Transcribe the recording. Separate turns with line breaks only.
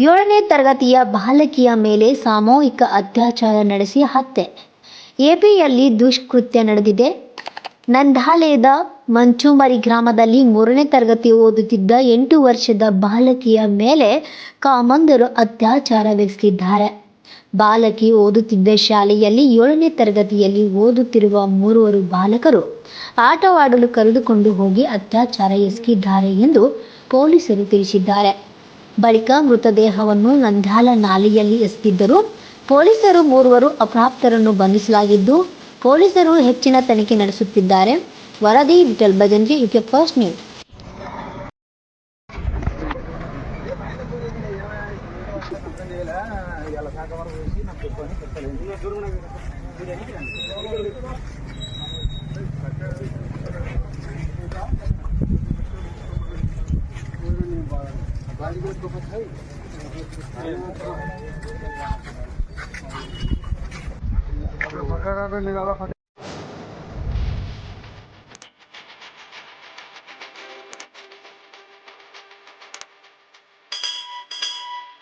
ಏಳನೇ ತರಗತಿಯ ಬಾಲಕಿಯ ಮೇಲೆ ಸಾಮೂಹಿಕ ಅತ್ಯಾಚಾರ ನಡೆಸಿ ಹತ್ಯೆ. ಎಪಿಯಲ್ಲಿ ದುಷ್ಕೃತ್ಯ ನಡೆದಿದೆ. ನಂದಾಲಯದ ಮಂಚುಮರಿ ಗ್ರಾಮದಲ್ಲಿ ಮೂರನೇ ತರಗತಿ ಓದುತ್ತಿದ್ದ ಎಂಟು ವರ್ಷದ ಬಾಲಕಿಯ ಮೇಲೆ ಕಾಮಂದರು ಅತ್ಯಾಚಾರವೆಸಗಿದ್ದಾರೆ ಬಾಲಕಿ ಓದುತ್ತಿದ್ದ ಶಾಲೆಯಲ್ಲಿ ಏಳನೇ ತರಗತಿಯಲ್ಲಿ ಓದುತ್ತಿರುವ ಮೂರುವರು ಬಾಲಕರು ಆಟವಾಡಲು ಕರೆದುಕೊಂಡು ಹೋಗಿ ಅತ್ಯಾಚಾರ ಎಸಗಿದ್ದಾರೆ ಎಂದು ಪೊಲೀಸರು ತಿಳಿಸಿದ್ದಾರೆ. ಬಳಿಕ ಮೃತದೇಹವನ್ನು ನಂದ್ಯಾಲ ನಾಲೆಯಲ್ಲಿ ಎಸೆದಿದ್ದರು. ಪೊಲೀಸರು ಮೂರುವರು ಅಪ್ರಾಪ್ತರನ್ನು ಬಂಧಿಸಲಾಗಿದ್ದು, ಪೊಲೀಸರು ಹೆಚ್ಚಿನ ತನಿಖೆ ನಡೆಸುತ್ತಿದ್ದಾರೆ. ವರದಿ ಲಿಟಲ್ ಭಜನ್ಜಿ ಯುಕೆ ಫಸ್ಟ್ ನ್ಯೂಸ್.
निघाला